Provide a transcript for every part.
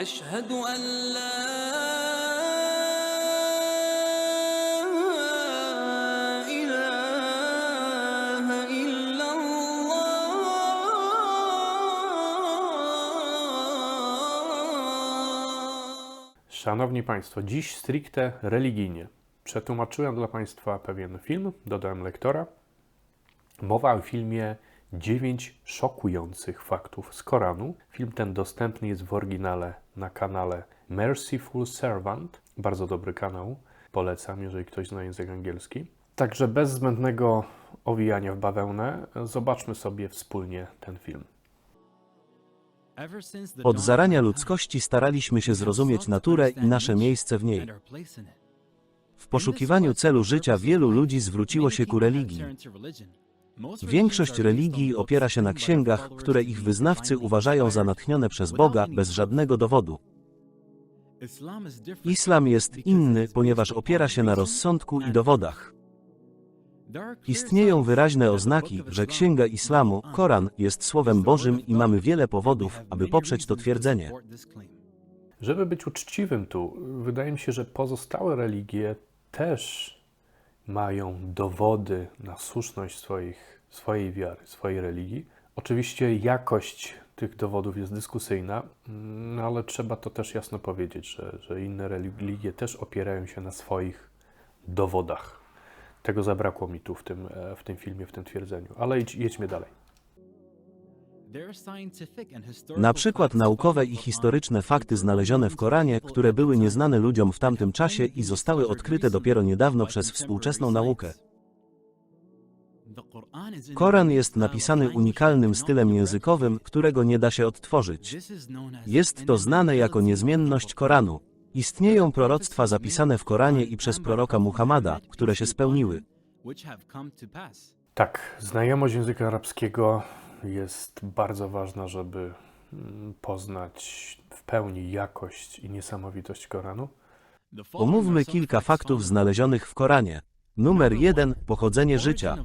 أشهد أن لا إله إلا الله Szanowni Państwo, dziś stricte religijnie. Przetłumaczyłem dla Państwa pewien film, dodałem lektora. Mowa o filmie 9 szokujących faktów z Koranu. Film ten dostępny jest w oryginale na kanale Merciful Servant. Bardzo dobry kanał. Polecam, jeżeli ktoś zna język angielski. Także bez zbędnego owijania w bawełnę, zobaczmy sobie wspólnie ten film. Od zarania ludzkości staraliśmy się zrozumieć naturę i nasze miejsce w niej. W poszukiwaniu celu życia wielu ludzi zwróciło się ku religii. Większość religii opiera się na księgach, które ich wyznawcy uważają za natchnione przez Boga bez żadnego dowodu. Islam jest inny, ponieważ opiera się na rozsądku i dowodach. Istnieją wyraźne oznaki, że Księga Islamu, Koran, jest Słowem Bożym i mamy wiele powodów, aby poprzeć to twierdzenie. Żeby być uczciwym tu, wydaje mi się, że pozostałe religie też mają dowody na słuszność swoich, swojej wiary, swojej religii. Oczywiście jakość tych dowodów jest dyskusyjna, no ale trzeba to też jasno powiedzieć, że, że inne religie też opierają się na swoich dowodach. Tego zabrakło mi tu w tym, e, w tym filmie, w tym twierdzeniu. Ale idź, jedźmy dalej. Na przykład naukowe i historyczne fakty znalezione w Koranie, które były nieznane ludziom w tamtym czasie i zostały odkryte dopiero niedawno przez współczesną naukę. Koran jest napisany unikalnym stylem językowym, którego nie da się odtworzyć. Jest to znane jako niezmienność Koranu. Istnieją proroctwa zapisane w Koranie i przez proroka Muhammada, które się spełniły. Tak, znajomość języka arabskiego jest bardzo ważna, żeby mm, poznać w pełni jakość i niesamowitość Koranu. Omówmy kilka faktów znalezionych w Koranie. Numer 1. Pochodzenie życia.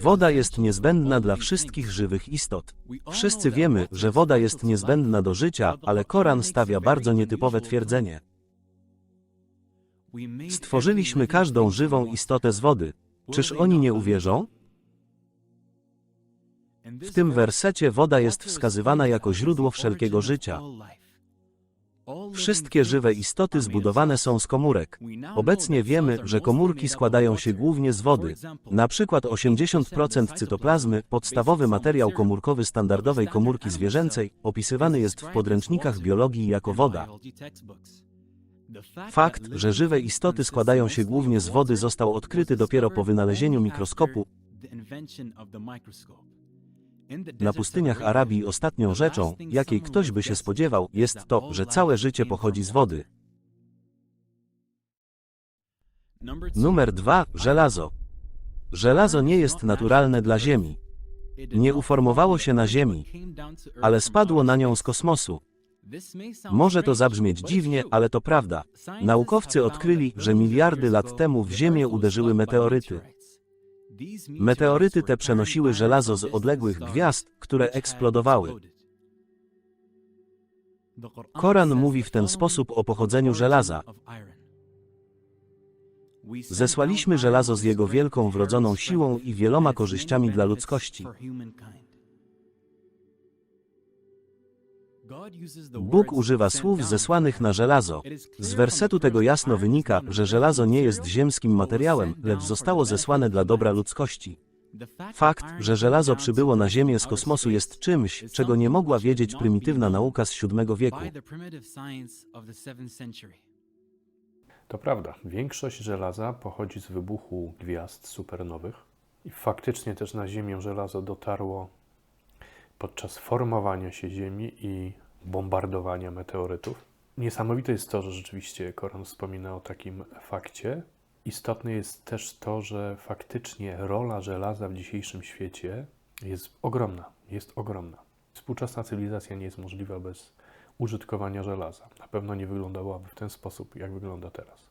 Woda jest niezbędna dla wszystkich żywych istot. Wszyscy wiemy, że woda jest niezbędna do życia, ale Koran stawia bardzo nietypowe twierdzenie. Stworzyliśmy każdą żywą istotę z wody. Czyż oni nie uwierzą? W tym wersecie woda jest wskazywana jako źródło wszelkiego życia. Wszystkie żywe istoty zbudowane są z komórek. Obecnie wiemy, że komórki składają się głównie z wody. Na przykład 80% cytoplazmy, podstawowy materiał komórkowy standardowej komórki zwierzęcej, opisywany jest w podręcznikach biologii jako woda. Fakt, że żywe istoty składają się głównie z wody został odkryty dopiero po wynalezieniu mikroskopu. Na pustyniach Arabii ostatnią rzeczą, jakiej ktoś by się spodziewał, jest to, że całe życie pochodzi z wody. Numer 2. Żelazo. Żelazo nie jest naturalne dla Ziemi. Nie uformowało się na Ziemi, ale spadło na nią z kosmosu. Może to zabrzmieć dziwnie, ale to prawda. Naukowcy odkryli, że miliardy lat temu w Ziemię uderzyły meteoryty. Meteoryty te przenosiły żelazo z odległych gwiazd, które eksplodowały. Koran mówi w ten sposób o pochodzeniu żelaza. Zesłaliśmy żelazo z jego wielką wrodzoną siłą i wieloma korzyściami dla ludzkości. Bóg używa słów zesłanych na żelazo. Z wersetu tego jasno wynika, że żelazo nie jest ziemskim materiałem, lecz zostało zesłane dla dobra ludzkości. Fakt, że żelazo przybyło na Ziemię z kosmosu jest czymś, czego nie mogła wiedzieć prymitywna nauka z VII wieku. To prawda, większość żelaza pochodzi z wybuchu gwiazd supernowych i faktycznie też na Ziemię żelazo dotarło podczas formowania się Ziemi i bombardowania meteorytów. Niesamowite jest to, że rzeczywiście Koran wspomina o takim fakcie. Istotne jest też to, że faktycznie rola żelaza w dzisiejszym świecie jest ogromna. Jest ogromna. Współczesna cywilizacja nie jest możliwa bez użytkowania żelaza. Na pewno nie wyglądałaby w ten sposób, jak wygląda teraz.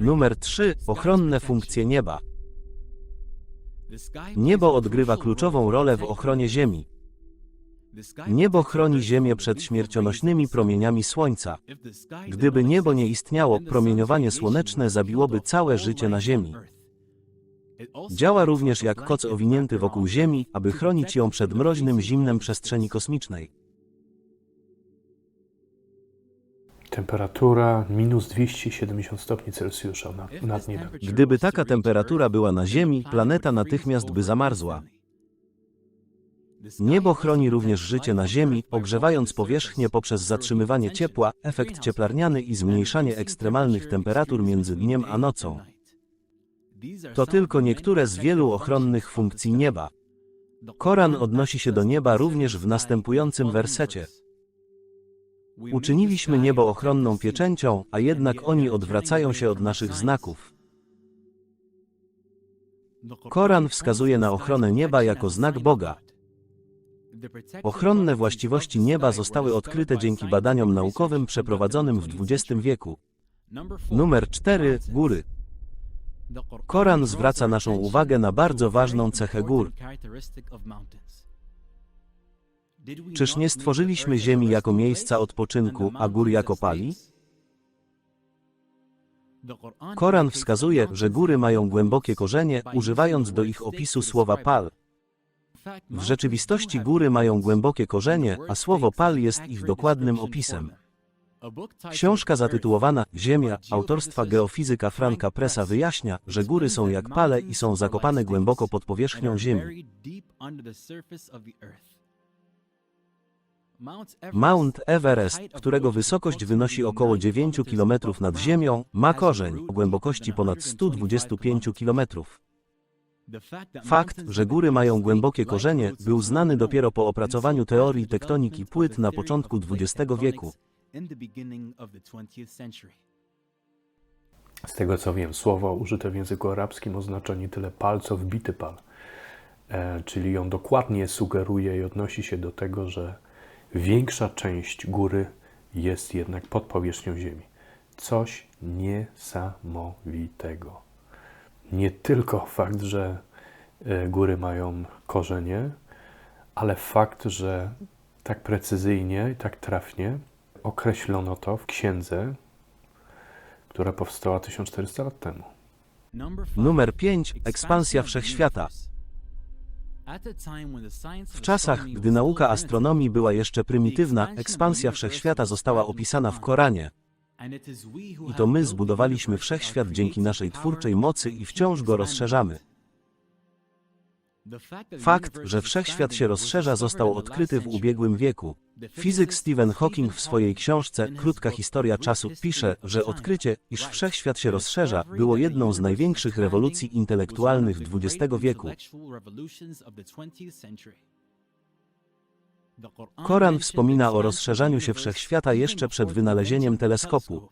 Numer 3. Ochronne funkcje nieba. Niebo odgrywa kluczową rolę w ochronie Ziemi. Niebo chroni Ziemię przed śmiercionośnymi promieniami Słońca. Gdyby niebo nie istniało, promieniowanie słoneczne zabiłoby całe życie na Ziemi. Działa również jak koc owinięty wokół Ziemi, aby chronić ją przed mroźnym zimnem przestrzeni kosmicznej. Temperatura minus 270 stopni Celsjusza nad, nad niebem. Gdyby taka temperatura była na Ziemi, planeta natychmiast by zamarzła. Niebo chroni również życie na Ziemi, ogrzewając powierzchnię poprzez zatrzymywanie ciepła, efekt cieplarniany i zmniejszanie ekstremalnych temperatur między dniem a nocą. To tylko niektóre z wielu ochronnych funkcji nieba. Koran odnosi się do nieba również w następującym wersecie. Uczyniliśmy niebo ochronną pieczęcią, a jednak oni odwracają się od naszych znaków. Koran wskazuje na ochronę nieba jako znak Boga. Ochronne właściwości nieba zostały odkryte dzięki badaniom naukowym przeprowadzonym w XX wieku. Numer 4. Góry. Koran zwraca naszą uwagę na bardzo ważną cechę gór. Czyż nie stworzyliśmy Ziemi jako miejsca odpoczynku, a gór jako pali? Koran wskazuje, że góry mają głębokie korzenie, używając do ich opisu słowa pal. W rzeczywistości góry mają głębokie korzenie, a słowo pal jest ich dokładnym opisem. Książka zatytułowana Ziemia autorstwa geofizyka Franka Presa wyjaśnia, że góry są jak pale i są zakopane głęboko pod powierzchnią Ziemi. Mount Everest, którego wysokość wynosi około 9 km nad ziemią, ma korzeń o głębokości ponad 125 km. Fakt, że góry mają głębokie korzenie, był znany dopiero po opracowaniu teorii tektoniki płyt na początku XX wieku. Z tego co wiem, słowo użyte w języku arabskim oznacza nie tyle pal, co wbity pal. E, czyli on dokładnie sugeruje i odnosi się do tego, że większa część góry jest jednak pod powierzchnią Ziemi. Coś niesamowitego. Nie tylko fakt, że e, góry mają korzenie, ale fakt, że tak precyzyjnie i tak trafnie określono to w księdze, która powstała 1400 lat temu. Numer 5. Ekspansja wszechświata. W czasach, gdy nauka astronomii była jeszcze prymitywna, ekspansja wszechświata została opisana w Koranie. I to my zbudowaliśmy wszechświat dzięki naszej twórczej mocy i wciąż go rozszerzamy. Fakt, że wszechświat się rozszerza, został odkryty w ubiegłym wieku. Fizyk Stephen Hawking w swojej książce Krótka historia czasu pisze, że odkrycie, iż wszechświat się rozszerza, było jedną z największych rewolucji intelektualnych XX wieku. Koran wspomina o rozszerzaniu się wszechświata jeszcze przed wynalezieniem teleskopu.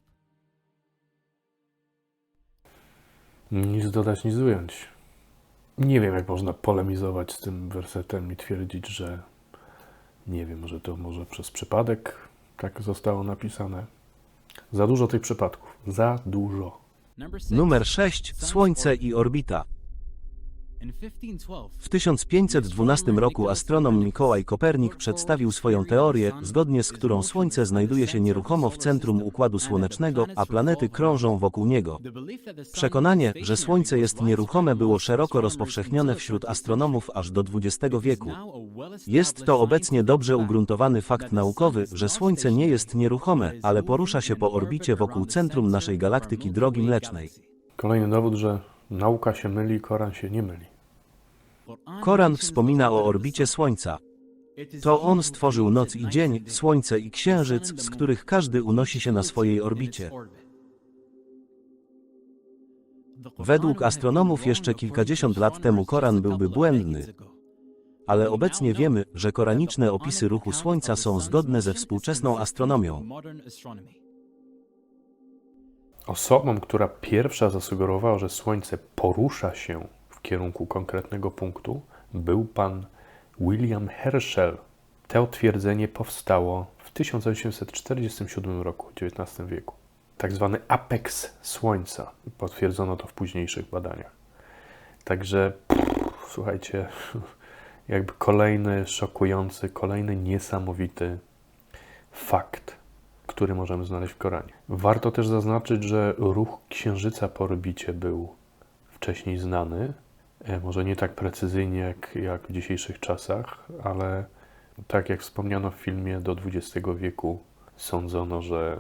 Nic dodać, nic ująć. Nie wiem, jak można polemizować z tym wersetem i twierdzić, że nie wiem, że to może przez przypadek tak zostało napisane. Za dużo tych przypadków. Za dużo. Numer 6. Słońce i orbita. W 1512 roku astronom Mikołaj Kopernik przedstawił swoją teorię, zgodnie z którą Słońce znajduje się nieruchomo w centrum Układu Słonecznego, a planety krążą wokół niego. Przekonanie, że Słońce jest nieruchome było szeroko rozpowszechnione wśród astronomów aż do XX wieku. Jest to obecnie dobrze ugruntowany fakt naukowy, że Słońce nie jest nieruchome, ale porusza się po orbicie wokół centrum naszej galaktyki Drogi Mlecznej. Kolejny dowód, że nauka się myli, Koran się nie myli. Koran wspomina o orbicie Słońca. To on stworzył noc i dzień, słońce i księżyc, z których każdy unosi się na swojej orbicie. Według astronomów jeszcze kilkadziesiąt lat temu Koran byłby błędny. Ale obecnie wiemy, że koraniczne opisy ruchu Słońca są zgodne ze współczesną astronomią. Osobą, która pierwsza zasugerowała, że Słońce porusza się w kierunku konkretnego punktu, był pan William Herschel. To twierdzenie powstało w 1847 roku, XIX wieku. Tak zwany apeks Słońca. Potwierdzono to w późniejszych badaniach. Także, pff, słuchajcie, jakby kolejny szokujący, kolejny niesamowity fakt, który możemy znaleźć w Koranie. Warto też zaznaczyć, że ruch księżyca po orbicie był wcześniej znany. E, Może nie tak precyzyjnie jak, jak w dzisiejszych czasach, ale tak jak wspomniano w filmie, do XX wieku sądzono, że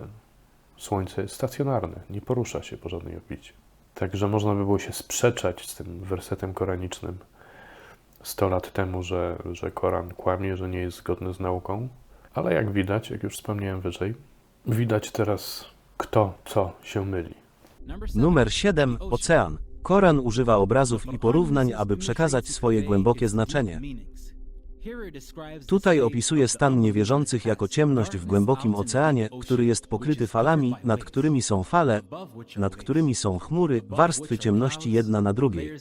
Słońce jest stacjonarne, nie porusza się po żadnej orbicie. Także można by było się sprzeczać z tym wersetem koranicznym 100 lat temu, że, że Koran kłamie, że nie jest zgodny z nauką, ale jak widać, jak już wspomniałem wyżej, widać teraz kto co się myli. Numer 7. Ocean. Koran używa obrazów i porównań, aby przekazać swoje głębokie znaczenie. Tutaj opisuje stan niewierzących jako ciemność w głębokim oceanie, który jest pokryty falami, nad którymi są fale, nad którymi są chmury, warstwy ciemności jedna na drugiej.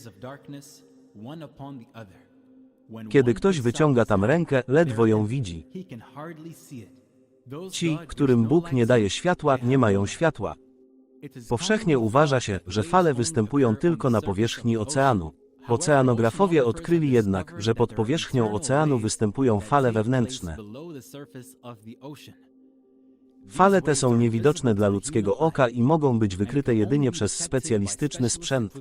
Kiedy ktoś wyciąga tam rękę, ledwo ją widzi. Ci, którym Bóg nie daje światła, nie mają światła. Powszechnie uważa się, że fale występują tylko na powierzchni oceanu. Oceanografowie odkryli jednak, że pod powierzchnią oceanu występują fale wewnętrzne. Fale te są niewidoczne dla ludzkiego oka i mogą być wykryte jedynie przez specjalistyczny sprzęt.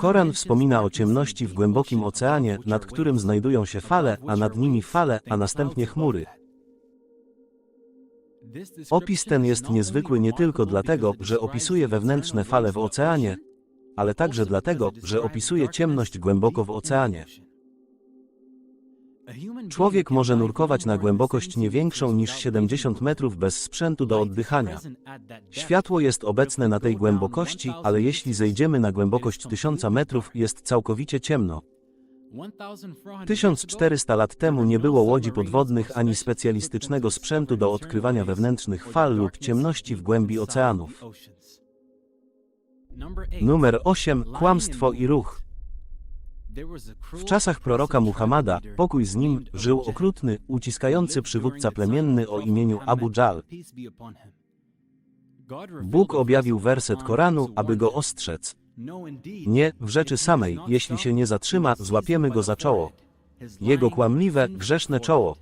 Koran wspomina o ciemności w głębokim oceanie, nad którym znajdują się fale, a nad nimi fale, a następnie chmury. Opis ten jest niezwykły nie tylko dlatego, że opisuje wewnętrzne fale w oceanie, ale także dlatego, że opisuje ciemność głęboko w oceanie. Człowiek może nurkować na głębokość nie większą niż 70 metrów bez sprzętu do oddychania. Światło jest obecne na tej głębokości, ale jeśli zejdziemy na głębokość 1000 metrów, jest całkowicie ciemno. 1400 lat temu nie było łodzi podwodnych ani specjalistycznego sprzętu do odkrywania wewnętrznych fal lub ciemności w głębi oceanów. Numer 8. Kłamstwo i ruch. W czasach proroka Muhammada, pokój z nim, żył okrutny, uciskający przywódca plemienny o imieniu Abu Dżal. Bóg objawił werset Koranu, aby go ostrzec. Nie, w rzeczy samej, jeśli się nie zatrzyma, złapiemy go za czoło. Jego kłamliwe, grzeszne czoło.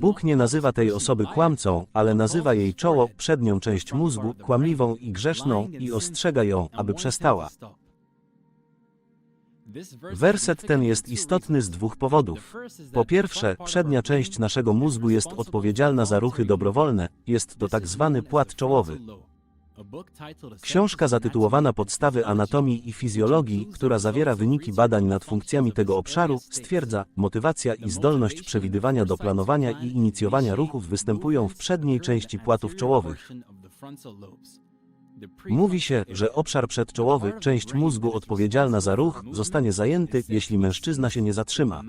Bóg nie nazywa tej osoby kłamcą, ale nazywa jej czoło, przednią część mózgu, kłamliwą i grzeszną i ostrzega ją, aby przestała. Werset ten jest istotny z dwóch powodów. Po pierwsze, przednia część naszego mózgu jest odpowiedzialna za ruchy dobrowolne, jest to tak zwany płat czołowy. Książka zatytułowana Podstawy anatomii i fizjologii, która zawiera wyniki badań nad funkcjami tego obszaru, stwierdza, motywacja i zdolność przewidywania do planowania i inicjowania ruchów występują w przedniej części płatów czołowych. Mówi się, że obszar przedczołowy, część mózgu odpowiedzialna za ruch, zostanie zajęty, jeśli mężczyzna się nie zatrzyma.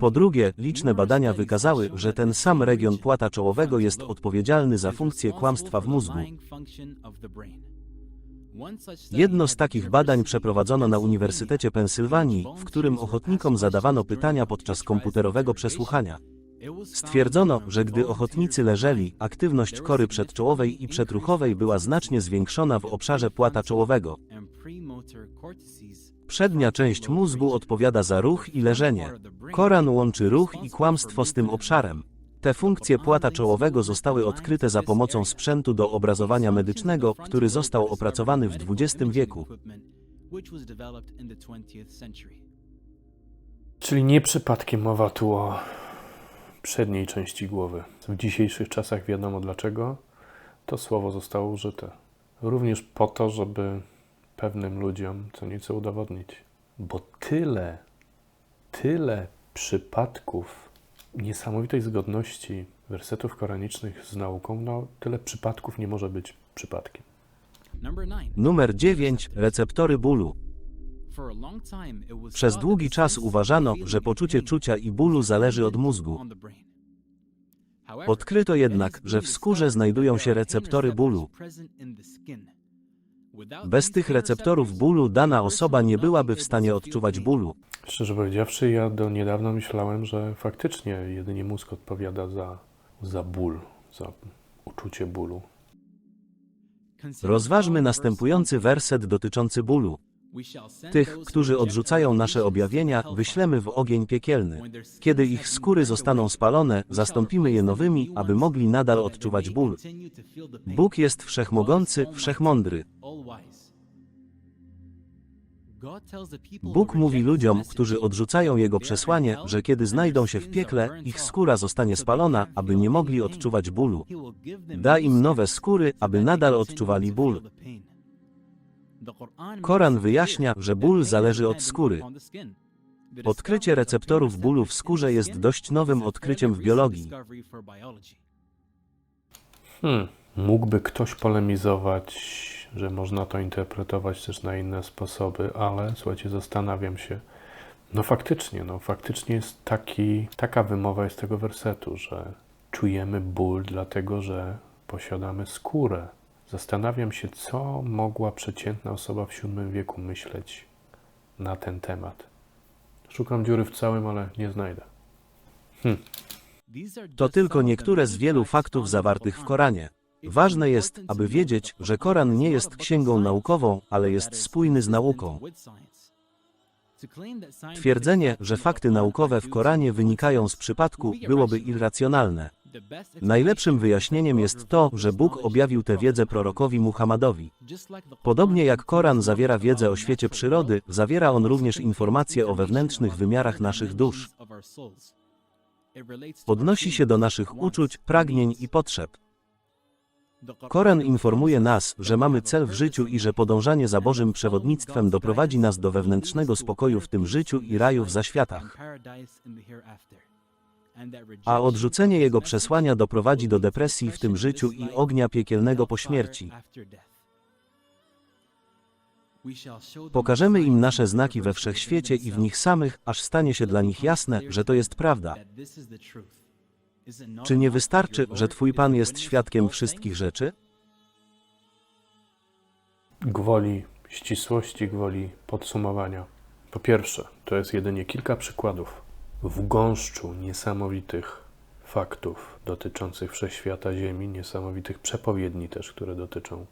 Po drugie, liczne badania wykazały, że ten sam region płata czołowego jest odpowiedzialny za funkcję kłamstwa w mózgu. Jedno z takich badań przeprowadzono na Uniwersytecie Pensylwanii, w którym ochotnikom zadawano pytania podczas komputerowego przesłuchania. Stwierdzono, że gdy ochotnicy leżeli, aktywność kory przedczołowej i przedruchowej była znacznie zwiększona w obszarze płata czołowego. Przednia część mózgu odpowiada za ruch i leżenie. Koran łączy ruch i kłamstwo z tym obszarem. Te funkcje płata czołowego zostały odkryte za pomocą sprzętu do obrazowania medycznego, który został opracowany w XX wieku. Czyli nie przypadkiem mowa tu o przedniej części głowy. W dzisiejszych czasach wiadomo dlaczego to słowo zostało użyte. Również po to, żeby pewnym ludziom co nieco udowodnić. Bo tyle, tyle przypadków niesamowitej zgodności wersetów koranicznych z nauką, no tyle przypadków nie może być przypadkiem. Numer 9. Receptory bólu. Przez długi czas uważano, że poczucie czucia i bólu zależy od mózgu. Odkryto jednak, że w skórze znajdują się receptory bólu. Bez tych receptorów bólu dana osoba nie byłaby w stanie odczuwać bólu. Szczerze powiedziawszy, ja do niedawna myślałem, że faktycznie jedynie mózg odpowiada za, za ból, za uczucie bólu. Rozważmy następujący werset dotyczący bólu. Tych, którzy odrzucają nasze objawienia, wyślemy w ogień piekielny. Kiedy ich skóry zostaną spalone, zastąpimy je nowymi, aby mogli nadal odczuwać ból. Bóg jest wszechmogący, wszechmądry. Bóg mówi ludziom, którzy odrzucają Jego przesłanie, że kiedy znajdą się w piekle, ich skóra zostanie spalona, aby nie mogli odczuwać bólu. Da im nowe skóry, aby nadal odczuwali ból. Koran wyjaśnia, że ból zależy od skóry. Odkrycie receptorów bólu w skórze jest dość nowym odkryciem w biologii. Hmm. Mógłby ktoś polemizować, że można to interpretować też na inne sposoby, ale słuchajcie, zastanawiam się. No faktycznie, no faktycznie jest taki, taka wymowa jest tego wersetu, że czujemy ból dlatego, że posiadamy skórę. Zastanawiam się, co mogła przeciętna osoba w VII wieku myśleć na ten temat. Szukam dziury w całym, ale nie znajdę. To tylko niektóre z wielu faktów zawartych w Koranie. Ważne jest, aby wiedzieć, że Koran nie jest księgą naukową, ale jest spójny z nauką. Twierdzenie, że fakty naukowe w Koranie wynikają z przypadku, byłoby irracjonalne. Najlepszym wyjaśnieniem jest to, że Bóg objawił tę wiedzę prorokowi Muhammadowi. Podobnie jak Koran zawiera wiedzę o świecie przyrody, zawiera on również informacje o wewnętrznych wymiarach naszych dusz. Odnosi się do naszych uczuć, pragnień i potrzeb. Koran informuje nas, że mamy cel w życiu i że podążanie za Bożym przewodnictwem doprowadzi nas do wewnętrznego spokoju w tym życiu i raju w zaświatach. A odrzucenie jego przesłania doprowadzi do depresji w tym życiu i ognia piekielnego po śmierci. Pokażemy im nasze znaki we wszechświecie i w nich samych, aż stanie się dla nich jasne, że to jest prawda. Czy nie wystarczy, że Twój Pan jest świadkiem wszystkich rzeczy? Gwoli ścisłości, gwoli podsumowania. Po pierwsze, to jest jedynie kilka przykładów w gąszczu niesamowitych faktów dotyczących wszechświata Ziemi, niesamowitych przepowiedni też, które dotyczą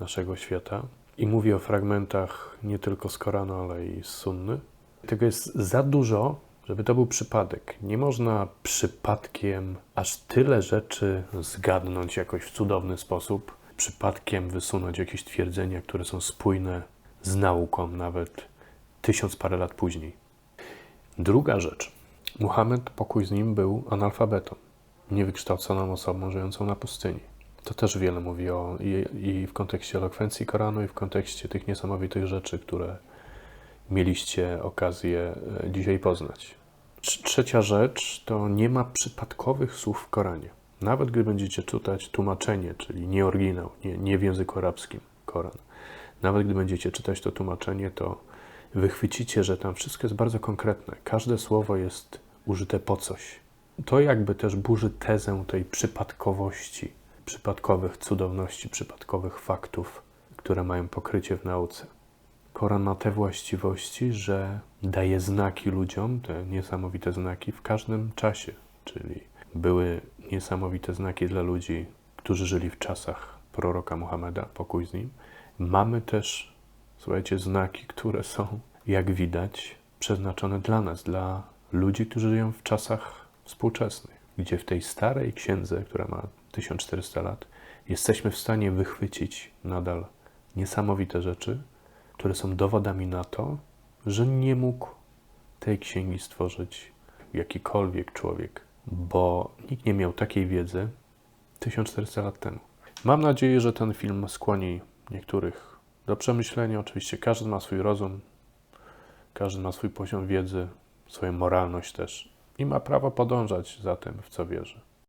naszego świata. I mówię o fragmentach nie tylko z Koranu, ale i z Sunny. Tego jest za dużo, żeby to był przypadek. Nie można przypadkiem aż tyle rzeczy zgadnąć jakoś w cudowny sposób, przypadkiem wysunąć jakieś twierdzenia, które są spójne z nauką nawet tysiąc parę lat później. Druga rzecz. Muhammad, pokój z nim, był analfabetą, niewykształconą osobą żyjącą na pustyni. To też wiele mówi o i, i w kontekście elokwencji Koranu, i w kontekście tych niesamowitych rzeczy, które mieliście okazję e, dzisiaj poznać. Trz- Trzecia rzecz to nie ma przypadkowych słów w Koranie. Nawet gdy będziecie czytać tłumaczenie, czyli nie oryginał, nie, nie w języku arabskim Koran, nawet gdy będziecie czytać to tłumaczenie, to wychwycicie, że tam wszystko jest bardzo konkretne. Każde słowo jest użyte po coś. To jakby też burzy tezę tej przypadkowości, przypadkowych cudowności, przypadkowych faktów, które mają pokrycie w nauce. Koran ma te właściwości, że daje znaki ludziom, te niesamowite znaki w każdym czasie, czyli były niesamowite znaki dla ludzi, którzy żyli w czasach proroka Muhammeda, pokój z nim. Mamy też, słuchajcie, znaki, które są, jak widać, przeznaczone dla nas, dla ludzi, którzy żyją w czasach współczesnych, gdzie w tej starej księdze, która ma 1400 lat, jesteśmy w stanie wychwycić nadal niesamowite rzeczy, które są dowodami na to, że nie mógł tej księgi stworzyć jakikolwiek człowiek, bo nikt nie miał takiej wiedzy 1400 lat temu. Mam nadzieję, że ten film skłoni niektórych do przemyślenia. Oczywiście każdy ma swój rozum, każdy ma swój poziom wiedzy, swoją moralność też i ma prawo podążać za tym, w co wierzy.